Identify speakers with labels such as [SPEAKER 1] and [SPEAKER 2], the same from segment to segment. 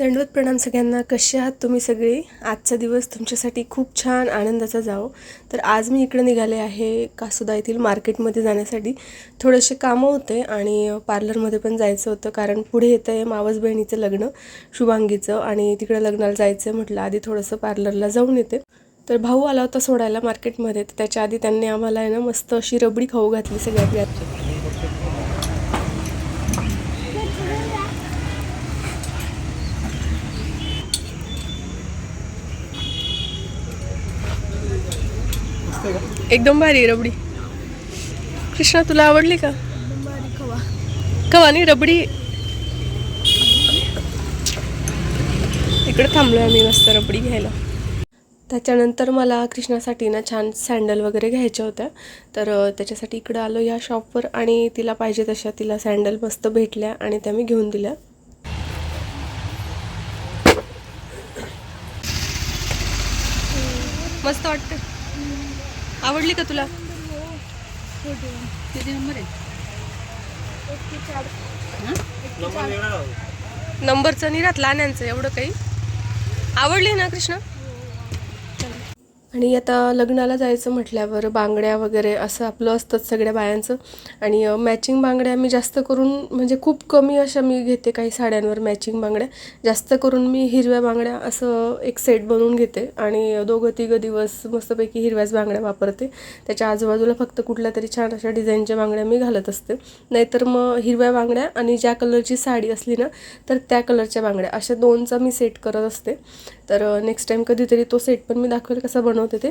[SPEAKER 1] दंडवत प्रणाम सगळ्यांना. कसे आहात तुम्ही सगळे? आजचा दिवस तुमच्यासाठी खूप छान आनंदाचा जावो. तर आज मी इकडे निघाले आहे कासुदा येथील मार्केटमध्ये जाण्यासाठी. थोडेसे कामं होते आणि पार्लरमध्ये पण जायचं होतं कारण पुढे येतं आहे मावस बहिणीचं लग्न शुभांगीचं आणि तिकडे लग्नाला जायचं म्हटलं. आधी थोडंसं पार्लरला जाऊन येते. तर भाऊ आला होता सोडायला मार्केटमध्ये. तर त्याच्या आधी त्यांनी आम्हाला आहे ना मस्त अशी रबडी खाऊ घातली सगळ्यात. एकदम भारी रबडी. कृष्णा तुला आवडली का? कवा? नाही रबडी. इकडे थांबलोय आम्ही मस्त रबडी घ्यायला. त्याच्यानंतर मला कृष्णासाठी ना छान सँडल वगैरे घ्यायच्या होत्या. तर त्याच्यासाठी इकडं आलो ह्या शॉपवर आणि तिला पाहिजे तशा तिला सँडल मस्त भेटल्या आणि त्या मी घेऊन दिल्या. मस्त वाटतं. आवडली का तुला?
[SPEAKER 2] किती नंबर आहे?
[SPEAKER 1] नंबरचं नाही राहत लहान्यांचं एवढं काही? आवडली ना कृष्णा? आणि आता लग्नाला जायचं म्हटल्यावर बांगड्या वगैरे असं आपलं असतंच सगळ्या बायांचं. आणि मॅचिंग बांगड्या मी जास्त करून म्हणजे खूप कमी अशा मी घेते काही साड्यांवर मॅचिंग बांगड्या. जास्त करून मी हिरव्या बांगड्या असं एक सेट बनवून घेते. आणि दोघं तिघं दिवस मस्तपैकी हिरव्याच बांगड्या वापरते. त्याच्या आजूबाजूला फक्त कुठल्या तरी छान अशा डिझाईनच्या बांगड्या मी घालत असते. नाहीतर मग हिरव्या बांगड्या आणि ज्या कलरची साडी असली ना तर त्या कलरच्या बांगड्या. अशा दोनचा मी सेट करत असते. तर नेक्स्ट टाईम कधीतरी तो सेट पण मी दाखवेल कसा बनवते ते.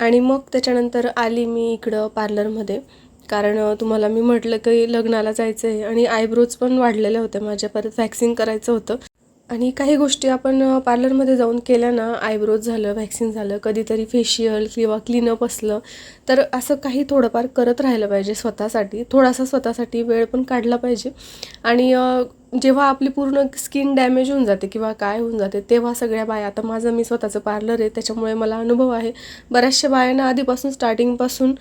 [SPEAKER 1] आणि मग त्याच्यानंतर आली मी इकडं पार्लरमध्ये कारण तुम्हाला मी म्हटलं की लग्नाला जायचं आहे आणि आयब्रोज पण वाढलेले होते माझ्या. परत वॅक्सिंग करायचं होतं. आणि काही गोष्टी आपण पार्लरमध्ये जाऊन केल्या ना आयब्रोज झालं व्हॅक्सिन झालं कधीतरी फेशियल किंवा क्लीनअप असलं तर असं काही थोडंफार करत राहिलं पाहिजे स्वतःसाठी. थोडासा स्वतःसाठी वेळ पण काढला पाहिजे. आणि जेव्हा आपली पूर्ण स्किन डॅमेज होऊन जाते किंवा काय होऊन जाते तेव्हा सगळ्या बाया आता माझं मी स्वतःचं पार्लर आहे त्याच्यामुळे मला अनुभव आहे. बऱ्याचशा बायांना आधीपासून स्टार्टिंगपासून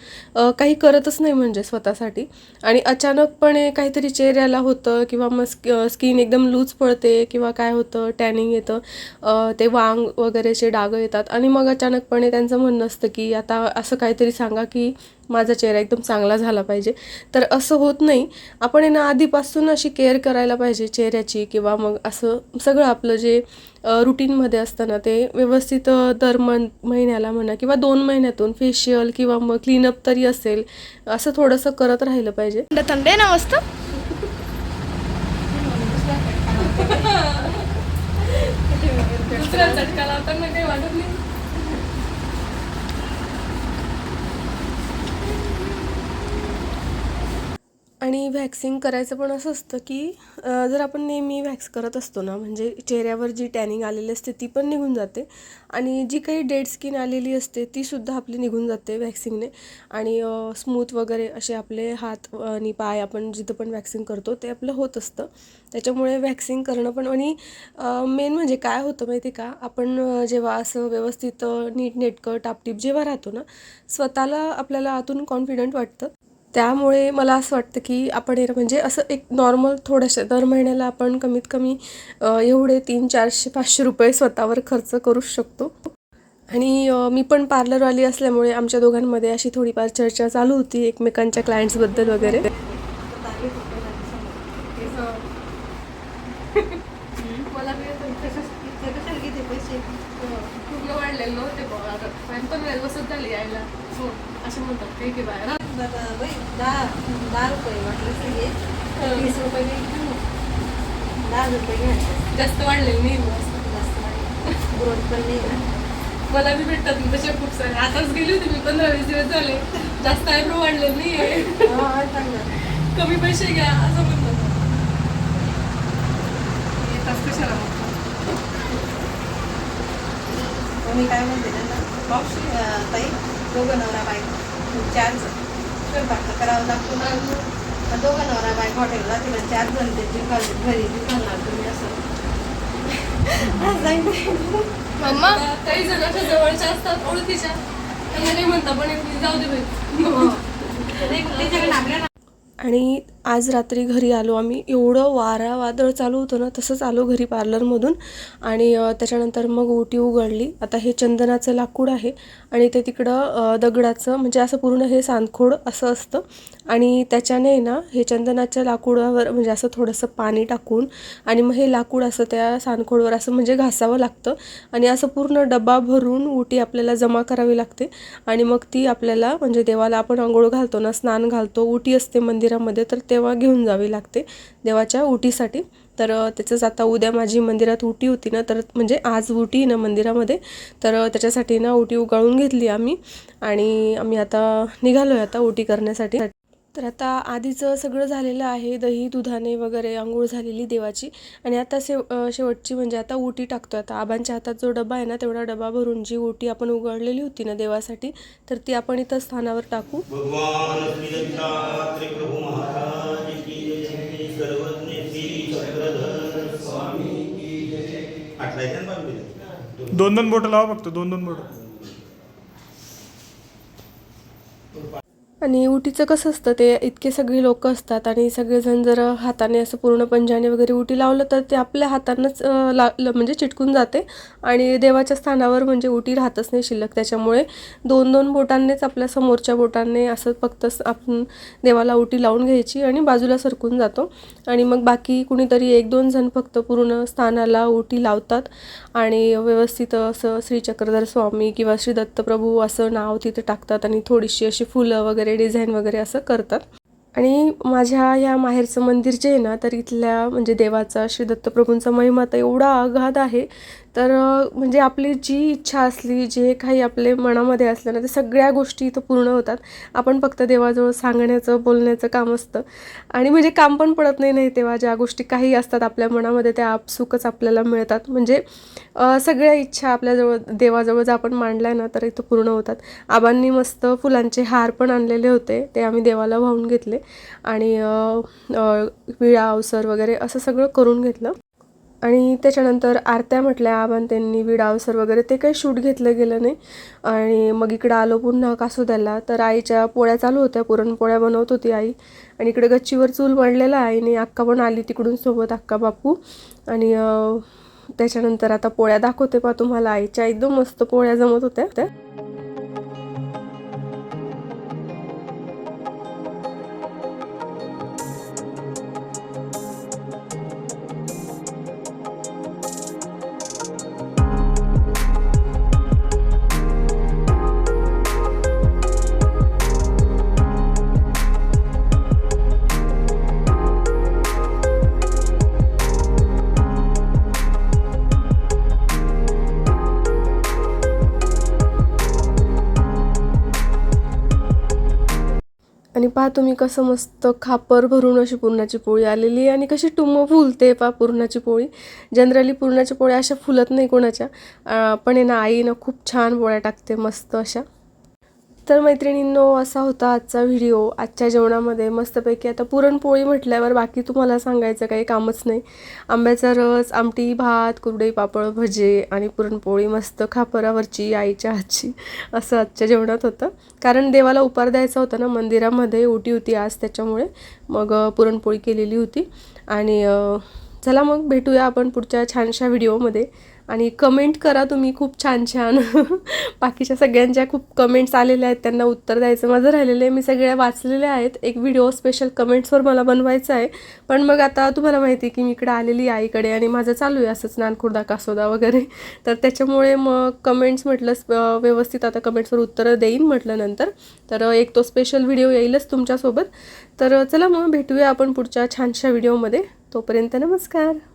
[SPEAKER 1] काही करतच नाही म्हणजे स्वतःसाठी. आणि अचानकपणे काहीतरी चेहऱ्याला होतं किंवा मग स्क स्किन एकदम लूज पडते किंवा काय होतं टॅनिंग येतं ते वांग वगैरेचे डागं येतात. आणि मग अचानकपणे त्यांचं म्हणणं असतं की आता असं काहीतरी सांगा की माझा चेहरा एकदम चांगला झाला पाहिजे. तर असं होत नाही. आपण आहे ना आधीपासून अशी केअर करायला पाहिजे चेहऱ्याची किंवा मग असं सगळं आपलं जे रुटीनमध्ये असतं ना ते व्यवस्थित दर मन महिन्याला म्हणा किंवा दोन महिन्यातून फेशियल किंवा मग क्लीनअप तरी असेल असं थोडंसं करत राहिलं पाहिजे.
[SPEAKER 3] थंड थंड आहे ना मस्त?
[SPEAKER 1] झटका लावताना काही वाटत नाही. आणि व्हॅक्सिंग करायचं पण असं असतं की जर आपण नेहमी व्हॅक्स करत असतो ना म्हणजे चेहऱ्यावर जी टॅनिंग आलेली असते ती पण निघून जाते. आणि जी काही डेड स्किन आलेली असते ती सुद्धा आपली निघून जाते व्हॅक्सिंगने आणि स्मूथ वगैरे असे आपले हात आणि पाय आपण जिथं पण वॅक्सिंग करतो ते आपलं होत असतं. त्याच्यामुळे वॅक्सिंग करणं पण आणि मेन म्हणजे काय होतं माहिती आहे का? आपण जेव्हा असं व्यवस्थित नीट नीटनेटकं टापटीप जेव्हा राहतो ना स्वतःला आपल्याला आतून कॉन्फिडंट वाटतं. त्यामुळे मला असं वाटतं की आपण हे म्हणजे असं एक नॉर्मल थोडंसं दर महिन्याला आपण कमीत कमी एवढे तीन चारशे पाचशे रुपये स्वतःवर खर्च करूच शकतो. आणि मी पण पार्लरवाली असल्यामुळे आमच्या दोघांमध्ये अशी थोडीफार चर्चा चालू होती एकमेकांच्या क्लायंट्सबद्दल वगैरे. वाढलेलं पण बसत झाली यायला. हो असं म्हणतात. काही की बाहेर
[SPEAKER 2] दहा दहा रुपये वाटलं सगळे वीस रुपये घ्यायचे. दहा रुपये घ्यायचे
[SPEAKER 1] जास्त वाढलेलं नाही
[SPEAKER 2] जास्त. ग्रोथ पण नाही ना
[SPEAKER 1] मला बी भेटतात तसे खूप सारे आताच गेली होती मी पंधरा वीस दिवस झाले जास्त आयब्रो वाढले नाही
[SPEAKER 2] हा, चांगलं.
[SPEAKER 1] कमी पैसे घ्या असं म्हणतात येतात कशाला मग?
[SPEAKER 2] मी काय म्हणते त्यांना अं, ताई दोघं नवरा बायको चार जण स्वयंपाक करावा लागतो ना. दोघं नवरा बायको हॉटेलला तिला चार जण ते जिंकाल घरी जिंकालणार तुम्ही असं.
[SPEAKER 3] मम्मा?
[SPEAKER 1] काही जण अशा जवळच्या असतात ओळखीच्या. त्यांना काही म्हणता पण नाही, जाऊ दे बाई.
[SPEAKER 2] आपल्याला
[SPEAKER 1] आणि आज रात्री घरी आलो. आम्ही एवढं वारा वादळ चालू होतं ना तसंच आलो घरी पार्लरमधून. आणि त्याच्यानंतर मग ओटी उघडली. आता हे चंदनाचं लाकूड आहे आणि ते तिकडं दगडाचं म्हणजे असं पूर्ण हे सांदखोड असं असतं. आणि त्याच्याने ना हे चंदनाच्या लाकूडावर म्हणजे असं थोडंसं पाणी टाकून आणि मग हे लाकूड असं त्या सांदखोडवर असं म्हणजे घासावं लागतं. आणि असं पूर्ण डबा भरून ओटी आपल्याला जमा करावी लागते. आणि मग ती आपल्याला म्हणजे देवाला आपण आंघोळ घालतो ना स्नान घालतो. ओटी असते मंदिरामध्ये तर तेव्हा घेऊन जावी लागते देवाच्या ओटीसाठी तर त्याचंच आता उद्या माझी मंदिरात उटी होती ना तर म्हणजे आज उटी आहे ना मंदिरामध्ये. तर त्याच्यासाठी ना उटी उगाळून घेतली आम्ही आणि आम्ही आता निघालो आहे आता उटी करण्यासाठी. तर आता आधीचं सगळं झालेलं आहे दही दुधाने वगैरे आंघोळ झालेली देवाची आणि आता शेव शेवटची म्हणजे आता उटी टाकतो आता आबांच्या हातात जो डबा आहे ना तेवढा डबा भरून जी उटी आपण उघडलेली होती ना देवासाठी तर ती आपण इथं स्थानावर टाकू.
[SPEAKER 4] दोन दोन बोटं लावा फक्त दोन दोन बोटं.
[SPEAKER 1] आणि उटीचं कसं असतं ते इतके सगळे लोक असतात आणि सगळेजण जर हाताने असं पूर्ण पंजाने वगैरे उटी लावलं तर ते आपल्या हातानंच ला ल- म्हणजे चिटकून जाते आणि देवाच्या स्थानावर म्हणजे उटी राहतच नाही शिल्लक. त्याच्यामुळे दोन दोन बोटांनीच आपल्या समोरच्या बोटांनी असं फक्त आपण देवाला उटी लावून घ्यायची आणि बाजूला सरकून जातो. आणि मग बाकी कुणीतरी एक दोन जण फक्त पूर्ण स्थानाला उटी लावतात आणि व्यवस्थित असं श्री चक्रधर स्वामी किंवा श्री दत्तप्रभू असं नाव तिथे टाकतात आणि थोडीशी अशी फुलं वगैरे डिझाईन वगैरे असं करतात. आणि माझ्या या माहेरचं मंदिर जे आहे ना तर इथल्या म्हणजे देवाचा श्री दत्तप्रभूंचा महिमा तर एवढा आघात आहे तर म्हणजे आपली जी इच्छा असली जे काही आपले मनामध्ये असलं ना ते सगळ्या गोष्टी इथं पूर्ण होतात. आपण फक्त देवाजवळ सांगण्याचं बोलण्याचं काम असतं. आणि म्हणजे काम पण पडत नाही नाही तेव्हा ज्या गोष्टी काही असतात आपल्या मनामध्ये त्या आपसुकच आपल्याला मिळतात. म्हणजे सगळ्या इच्छा आपल्याजवळ देवाजवळ जर आपण मांडल्या ना तर इथं पूर्ण होतात. आबांनी मस्त फुलांचे हार पण आणलेले होते. ते आम्ही देवाला वाहून घेतले. आणि विळा अवसर वगैरे असं सगळं करून घेतलं. आणि त्याच्यानंतर आरत्या म्हटल्या आबान त्यांनी विडा अवसर वगैरे ते काही शूट घेतलं गेलं नाही. आणि मग इकडं आलो पुन्हा कासोद्याला. तर आईच्या पोळ्या चालू होत्या पुरणपोळ्या बनवत होती आई. आणि इकडे गच्चीवर चूल मांडलेला आईने अक्का पण आली तिकडून सोबत अक्का बापू. आणि त्याच्यानंतर आता पोळ्या दाखवते पा तुम्हाला. आईच्या एकदम मस्त पोळ्या जमत होत्या त्या. आणि पहा तुम्ही कसं मस्त खापर भरून अशी पुरणाची पोळी आलेली आहे आणि कशी टुम्म फुलते पहा पुरणाची पोळी. जनरली पुरणाची पोळ्या अशा फुलत नाही कोणाच्या. पण आहे ना आईनं खूप छान पोळ्या टाकते मस्त अशा. तर मैत्रिणींनो असा होता आजचा व्हिडिओ. आजच्या जेवणामध्ये मस्तपैकी आता पुरणपोळी म्हटल्यावर बाकी तुम्हाला सांगायचं काही कामच नाही. आंब्याचा रस आमटी भात कुरडई पापड भजे आणि पुरणपोळी मस्त खापरावरची आईच्या हातची असं आजच्या जेवणात होतं. कारण देवाला उपार द्यायचा होता ना मंदिरामध्ये ओटी होती आज त्याच्यामुळे. मग पुरणपोळी केलेली होती. आणि चला मग भेटूया आपण पुढच्या छानशा व्हिडिओमध्ये. आणि कमेंट करा तुम्ही खूप छान छान बाकीच्या सगळ्यांच्या खूप कमेंट्स आलेल्या आहेत त्यांना उत्तर द्यायचं माझं राहिलेलं आहे. मी सगळ्या वाचलेल्या आहेत. एक व्हिडिओ स्पेशल कमेंट्सवर मला बनवायचा आहे. पण मग आता तुम्हाला माहिती आहे की मी इकडे आलेली आईकडे आणि माझं चालू आहे असंच नानखुर्दा कासोदा वगैरे. तर त्याच्यामुळे मग कमेंट्स म्हटलं व्यवस्थित आता कमेंट्सवर उत्तरं देईन म्हटलं नंतर. तर एक तो स्पेशल व्हिडिओ येईलच तुमच्यासोबत. तर चला मग भेटूया आपण पुढच्या छानशा व्हिडिओमध्ये तोपर्यंत नमस्कार.